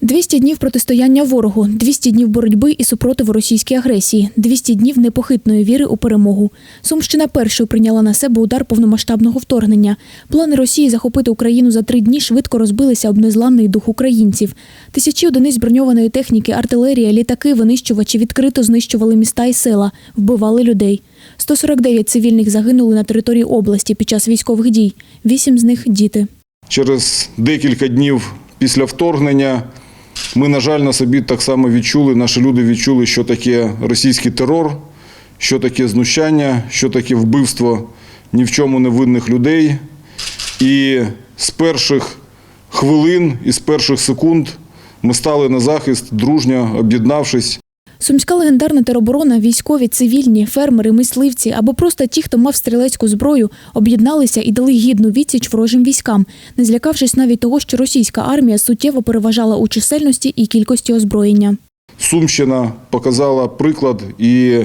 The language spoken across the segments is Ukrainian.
200 днів протистояння ворогу, 200 днів боротьби і супротиву російській агресії, 200 днів непохитної віри у перемогу. Сумщина першою прийняла на себе удар повномасштабного вторгнення. Плани Росії захопити Україну за три дні швидко розбилися об незламний дух українців. Тисячі одиниць броньованої техніки, артилерія, літаки, винищувачі відкрито знищували міста і села, вбивали людей. 149 цивільних загинули на території області під час військових дій. Вісім з них діти. Через декілька днів після вторгнення ми, на жаль, на собі так само відчули, наші люди відчули, що таке російський терор, що таке знущання, що таке вбивство ні в чому не винних людей. І з перших хвилин і з перших секунд ми стали на захист, дружньо об'єднавшись. Сумська легендарна тероборона, військові, цивільні, фермери, мисливці або просто ті, хто мав стрілецьку зброю, об'єдналися і дали гідну відсіч ворожим військам, не злякавшись навіть того, що російська армія суттєво переважала у чисельності і кількості озброєння. Сумщина показала приклад і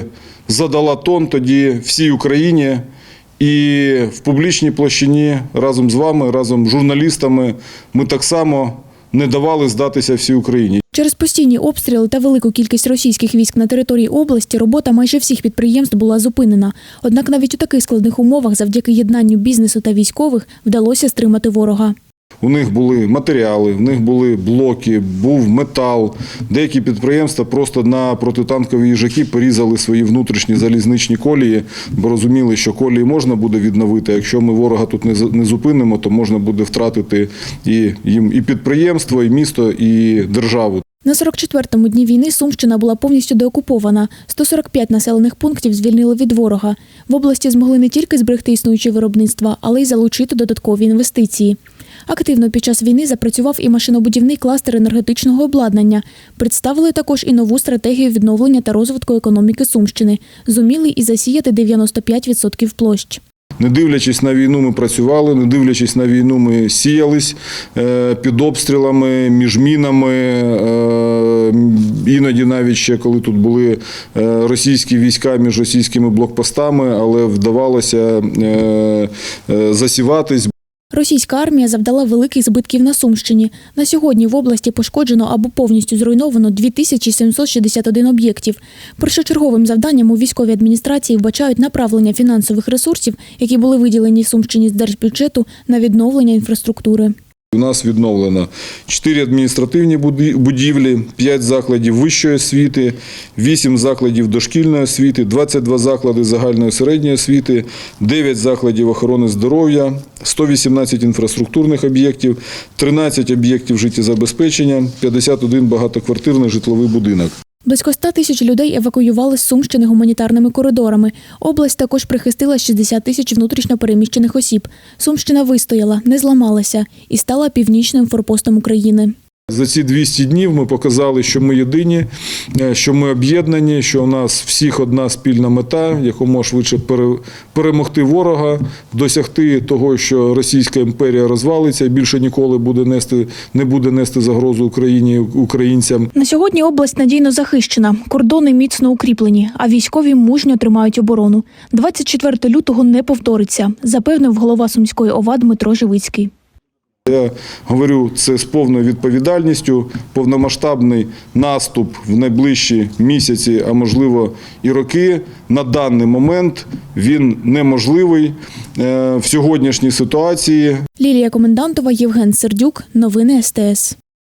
задала тон тоді всій Україні. І в публічній площині разом з вами, разом з журналістами, ми так само не давали здатися всій Україні. Через постійні обстріли та велику кількість російських військ на території області робота майже всіх підприємств була зупинена. Однак навіть у таких складних умовах, завдяки єднанню бізнесу та військових, вдалося стримати ворога. У них були матеріали, в них були блоки, був метал. Деякі підприємства просто на протитанкові їжаки порізали свої внутрішні залізничні колії, бо розуміли, що колії можна буде відновити. Якщо ми ворога тут не зупинимо, то можна буде втратити і їм і підприємство, і місто, і державу. На 44-му дні війни Сумщина була повністю деокупована. 145 населених пунктів звільнили від ворога. В області змогли не тільки зберегти існуючі виробництва, але й залучити додаткові інвестиції. Активно під час війни запрацював і машинобудівний кластер енергетичного обладнання. Представили також і нову стратегію відновлення та розвитку економіки Сумщини. Зуміли і засіяти 95% площ. Не дивлячись на війну, ми працювали, не дивлячись на війну, ми сіялись е, під обстрілами, між мінами. е, Іноді навіть ще коли тут були е, російські війська між російськими блокпостами, але вдавалося засіватись. Російська армія завдала великих збитків на Сумщині. На сьогодні в області пошкоджено або повністю зруйновано 2761 об'єктів. Першочерговим завданням у військовій адміністрації вбачають направлення фінансових ресурсів, які були виділені Сумщині з держбюджету на відновлення інфраструктури. У нас відновлено 4 адміністративні будівлі, 5 закладів вищої освіти, 8 закладів дошкільної освіти, 22 заклади загальної середньої освіти, 9 закладів охорони здоров'я, 118 інфраструктурних об'єктів, 13 об'єктів життєзабезпечення, 51 багатоквартирний житловий будинок. Близько 100 тисяч людей евакуювали з Сумщини гуманітарними коридорами. Область також прихистила 60 тисяч внутрішньо переміщених осіб. Сумщина вистояла, не зламалася і стала північним форпостом України. За ці 200 днів ми показали, що ми єдині, е, що ми об'єднані, що у нас всіх одна спільна мета, якомога швидше пере- перемогти ворога, досягти того, що Російська імперія розвалиться і більше ніколи буде нести, не буде нести загрозу Україні українцям. На сьогодні область надійно захищена, кордони міцно укріплені, а військові мужньо тримають оборону. 24 лютого не повториться, запевнив голова Сумської ОВА Дмитро Живицький. Я говорю це з повною відповідальністю. Повномасштабний наступ в найближчі місяці, а можливо і роки. На даний момент він неможливий Е, в сьогоднішній ситуації. Лілія Комендантова, Євген Сердюк. Новини СТС.